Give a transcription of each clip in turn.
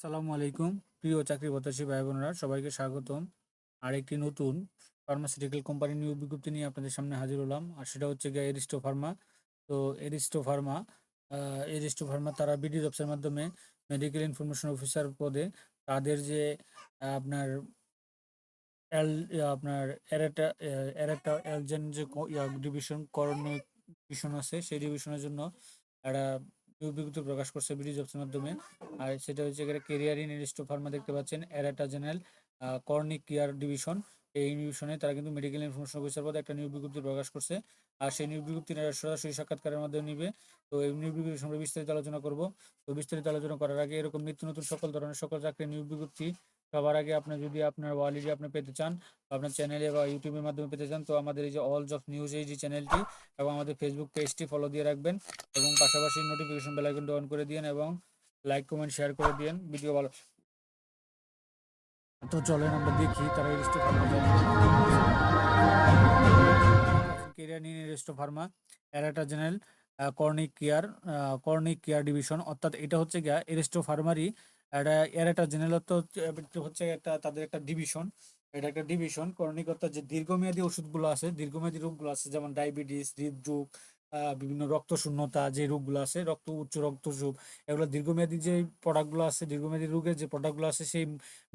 আসসালামু আলাইকুম। প্রিয় চাকরি প্রত্যাশী ভাই বোনেরা, সবাইকে স্বাগতম। আর একটি নতুন ফার্মাসিউটিক্যাল কোম্পানি নিয়োগ বিজ্ঞপ্তি নিয়ে আপনাদের সামনে হাজির হলাম, আর সেটা হচ্ছে গিয়ে এরিস্টো ফার্মা তো এরিস্টো ফার্মা এরিস্টো ফার্মা তারা বিডি জবসের মাধ্যমে মেডিকেল ইনফরমেশন অফিসার পদে তাদের যে আপনার এল আপনার এরেটা এরেটা এলজেন যে ডিভিশন করণীয় ডিভিশন আছে, সেই ডিভিশনের জন্য একটা বিজ্ঞপ্তি প্রকাশ করছে বিডি জবসের মাধ্যমে। আর সেটা হচ্ছে এখানে কেরিয়ার ইন ইনস্টো ফার্মা দেখতে পাচ্ছেন এরাটা জেনারেল কর্নিক কেয়ার ডিভিশন। এই ডিভিশনে তারা কিন্তু মেডিকেল ইনফরমেশন অফিসার পদে একটা নিয়োগ বিজ্ঞপ্তি প্রকাশ করছে। আর সেই নিয়োগ বিজ্ঞপ্তি সরাসরি সাক্ষাৎকারের মাধ্যমে নিবে। তো এই নিয়োগ বিজ্ঞপ্তি সম্পর্কে বিস্তারিত আলোচনা করব। তো বিস্তারিত আলোচনা করার আগে এরকম নিত্য নতুন সকল ধরনের সকল চাকরির নিয়োগ বিজ্ঞপ্তি সবার আগে আপনি যদি আপনার ওয়ালিডি আপনি পেতে চান আপনার চ্যানেলে বা ইউটিউবের মাধ্যমে পেতে চান, তো আমাদের এই যে অল জব নিউজ এই যে চ্যানেলটি এবং আমাদের ফেসবুক পেজটি ফলো দিয়ে রাখবেন এবং পাশাপাশি নোটিফিকেশন বেল আইকনটি অন করে দিন এবং লাইক কমেন্ট শেয়ার করে দিন ভিডিও ভালো তো চলেন আমরা দেখি তারা ফার্মা কেরিয়ার নিন রেজিস্টো pharma এরাটা general chronic care chronic care division অর্থাৎ এটা হচ্ছে গিয়া এরেস্টো ফার্মারি এটা একটা জেনারেল হচ্ছে একটা, তাদের একটা ডিভিশন এটা একটা ডিভিশন কর্নিক অর্থাৎ যে দীর্ঘমেয়াদী ওষুধগুলো আছে, দীর্ঘমেয়াদী রোগগুলো আছে, যেমন ডায়াবেটিস হৃদরোগ বিভিন্ন রক্ত শূন্যতা যে রোগগুলো আছে, রক্ত, উচ্চ রক্তচাপ এগুলো দীর্ঘমেয়াদী যে প্রোডাক্টগুলো আছে, দীর্ঘমেয়াদী রোগের যে প্রোডাক্টগুলো আছে, সেই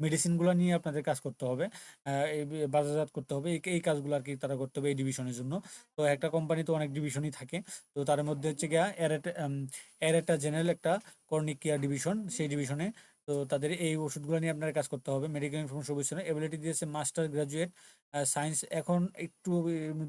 মেডিসিনগুলো নিয়ে আপনাদের কাজ করতে হবে। এই বাজারজাত করতে হবে। এই কাজগুলো আর কি তারা করতে হবে এই ডিভিশনের জন্য। তো একটা কোম্পানি তো অনেক ডিভিশনই থাকে। তো তার মধ্যে হচ্ছে গিয়া এর একটা জেনারেল একটা কর্নিক কেয়ার ডিভিশন সেই ডিভিশনে তো তাদের এই ওষুধগুলো নিয়ে আপনার কাজ করতে হবে। মেডিকেল ইনফরমেশন অফিসার এবিলিটি দিয়েছে মাস্টার গ্রাজুয়েট সায়েন্স এখন একটু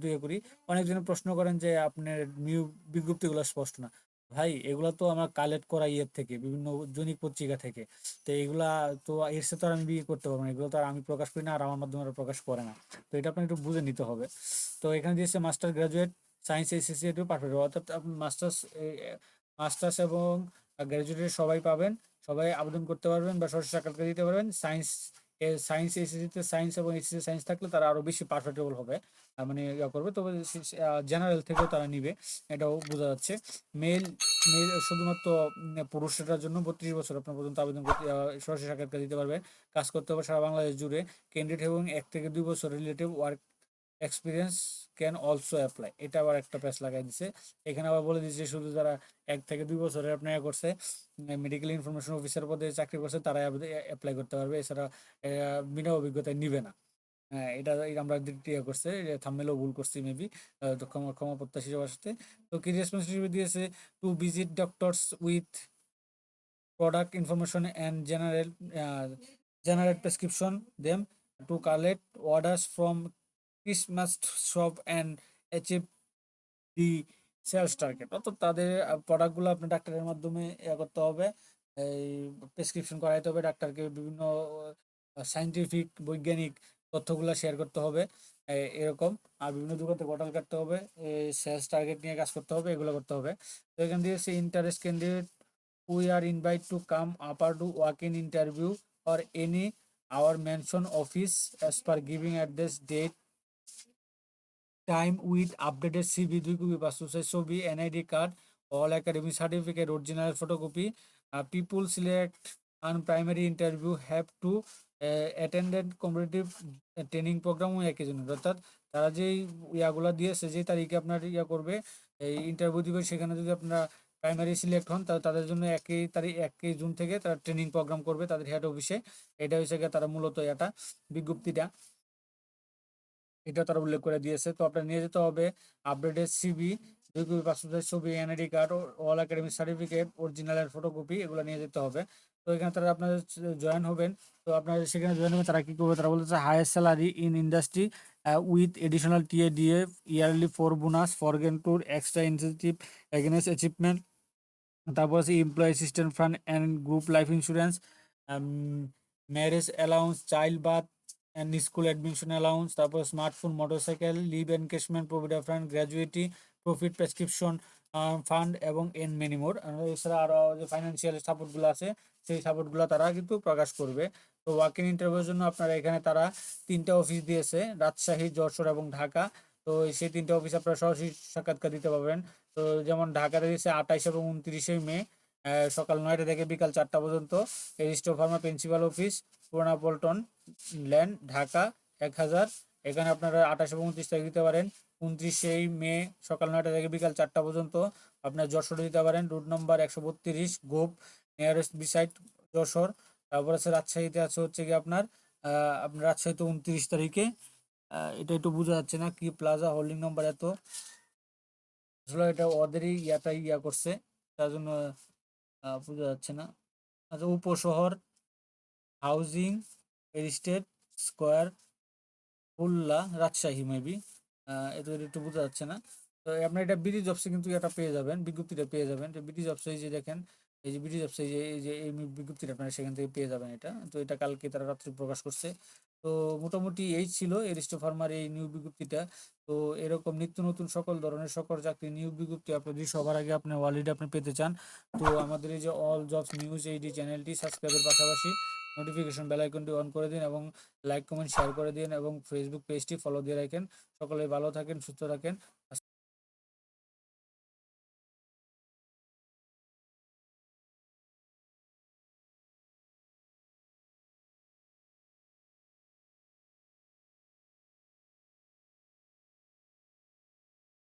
ইয়ে করি। অনেকজন প্রশ্ন করেন যে আপনার নিউ বিজ্ঞপ্তিগুলো স্পষ্ট না। ভাই, এগুলা তো আমার কালেক্ট করা ইয়ের থেকে, বিভিন্ন জৈনিক পত্রিকা থেকে। তো এগুলা তো এর সাথে আর আমি বিয়ে করতে পারব না। এগুলো তো আর আমি প্রকাশ করি না আর আমার মাধ্যমে প্রকাশ করে না। তো এটা আপনার একটু বুঝে নিতে হবে। তো এখানে দিয়েছে master graduate science SSC perfect অর্থাৎ মাস্টার্স মাস্টার্স এবং গ্র্যাজুয়েটের সবাই পাবেন। সবাই আবেদন করতে পারবেন বা সরাসরি সাক্ষাৎকার দিতে পারবেন। সায়েন্স সায়েন্স এসএসসিতে সায়েন্স এবং এসএসসি সায়েন্স থাকলে তারা আরও বেশি পারফেক্টেবল হবে। মানে ইয়া করবে। তবে জেনারেল থেকেও তারা নিবে। এটাও বোঝা যাচ্ছে। মেল মেল শুধুমাত্র পুরুষটার জন্য বত্রিশ বছর আপনার পর্যন্ত আবেদন করতে সরাসরি সাক্ষাৎকার দিতে পারবেন কাজ করতে হবে সারা বাংলাদেশ জুড়ে। ক্যান্ডিডেট এবং এক থেকে দুই বছর relative work experience can also apply এটা আবার একটা প্যাচ লাগাই দিছে। এখানে আবার বলে দিচ্ছে শুধু যারা এক থেকে দুই বছরের আপনার ইয়ে করছে মেডিকেল ইনফরমেশন অফিসার পদে চাকরি করছে, তারাই অ্যাপ্লাই করতে পারবে। এছাড়া বিনা অভিজ্ঞতায় নিবে না। হ্যাঁ এটা আমরা ইয়ে করছে থামমেলেও ভুল করছি মেবি ক্ষমা ক্ষমা প্রত্যাশী সবার সাথে। তো কি রেসপন্সিবিলিটি দিয়েছে to visit doctors with product information and general general prescription them to collect collect orders from Christmas shop and achieve the sales target. অর্থাৎ তাদের প্রোডাক্টগুলো আপনার ডাক্তারের মাধ্যমে ইয়ে করতে হবে। এই প্রেসক্রিপশন করাইতে হবে ডাক্তারকে, বিভিন্ন সাইন্টিফিক বৈজ্ঞানিক তথ্যগুলো শেয়ার করতে হবে। এরকম। আর বিভিন্ন দোকান থেকে বটল কাটতে হবে। সেলস টার্গেট নিয়ে কাজ করতে হবে, এগুলো করতে হবে। তো এখান দিয়ে সে interest candidate we are invited to come upper to walk-in interview or any, our mention office as per giving address, date time with updated CV দুই কপি পাসপোর্ট সাইজ ছবি academic certificate original photocopy uh, people select on primary interview have to uh, attended competitive uh, training program একই জন্য। অর্থাৎ তারা যেই ইয়াগুলা দিয়েছে যে তারিখে আপনার ইয়া করবে এই ইন্টারভিউ দিবে সেখানে যদি আপনারা প্রাইমারি সিলেক্ট হন তাহলে তাদের জন্য একই তারিখ একই জুন থেকে তারা ট্রেনিং প্রোগ্রাম করবে তাদের হেড অফিসে এটা হয়েছে তারা মূলত এটা বিজ্ঞপ্তিটা। এটা তারা উল্লেখ করে দিয়েছে। তো আপনার নিয়ে যেতে হবে আপডেটেড সিবি দুই কপি পাসপোর্ট ছবি NID card all academic certificate original এর ফটোকপি এগুলো নিয়ে যেতে হবে। তো এখানে তারা আপনাদের জয়েন হবেন। তো আপনারা সেখানে জয়েন হবেন, তারা কি করবে? তারা বলতেছে highest salary in industry with additional TADF yearly four bonus foreign tour extra incentive against achievement তারপর আছে employ assistant fund and group life insurance marriage allowance child birth and school admission allowance তারপর smartphone motorcycle leave encashment provident fund gratuity profit prescription fund এবং and many more এছাড়া আরও যে financial সাপোর্টগুলো আছে, সেই সাপোর্টগুলো তারা কিন্তু প্রকাশ করবে। তো ওয়াক ইন ইন্টারভিউর জন্য আপনারা এখানে তারা তিনটা অফিস দিয়েছে, রাজশাহী, যশোর এবং ঢাকা। তো সেই তিনটা অফিস আপনারা সরাসরি সাক্ষাৎকার দিতে পারবেন। তো যেমন ঢাকাতে দিয়েছে আঠাইশ এবং উনত্রিশে মে সকাল নয়টা থেকে বিকাল চারটা পর্যন্ত এরিস্টো ফার্মা প্রিন্সিপাল অফিস, পুরানা পল্টন ল্যান্ড, ঢাকা, এক হাজার। এখানে আপনারা আঠাশ এবং উনত্রিশ তারিখ দিতে পারেন। উনত্রিশে মে সকাল নয়টা থেকে বিকাল চারটা পর্যন্ত আপনার যশোরে দিতে পারেন। রুট নম্বর একশো বত্রিশ, গোপ নিয়ারেস্ট বিসাইড যশোর। তারপর আছে রাজশাহীতে আছে হচ্ছে কি আপনার আপনার রাজশাহীতে উনত্রিশ তারিখে। এটা একটু বোঝা যাচ্ছে না, কি প্লাজা হোল্ডিং নাম্বার এত। আসলে এটা ওদেরই ইয়াটাই ইয়া করছে, তার জন্য বোঝা যাচ্ছে না। আচ্ছা Upashahar housing estate square Khulna, Rajshahi maybe এটা একটু বোঝা যাচ্ছে না। তো আপনার এটা বিডি জবসে কিন্তু এটা পেয়ে যাবেন, বিজ্ঞপ্তিটা পেয়ে যাবেন। বিডি জবসে যে দেখেন, এই যে বিডি জবসে যে, এই যে এই বিজ্ঞপ্তিটা আপনারা সেখান থেকে পেয়ে যাবেন এটা। তো এটা কালকে তারা রাত্রে প্রকাশ করছে। তো মোটামুটি এই ছিল এরিস্টো ফার্মার এই নিয়োগ বিজ্ঞপ্তিটা। তো এরকম নিত্য নতুন সকল ধরনের সকল চাকরি নিয়োগ বিজ্ঞপ্তি আপনি যদি সবার আগে আপনি অলরেডি আপনি পেতে চান। তো আমাদের এই যে অল জবস নিউজ এইডি চ্যানেলটি সাবস্ক্রাইবের পাশাপাশি নোটিফিকেশন বেল আইকনটি অন করে দিন এবং লাইক কমেন্ট শেয়ার করে দিন এবং ফেসবুক পেজটি ফলো দিয়ে রাখেন। সকলে ভালো থাকেন, সুস্থ থাকেন।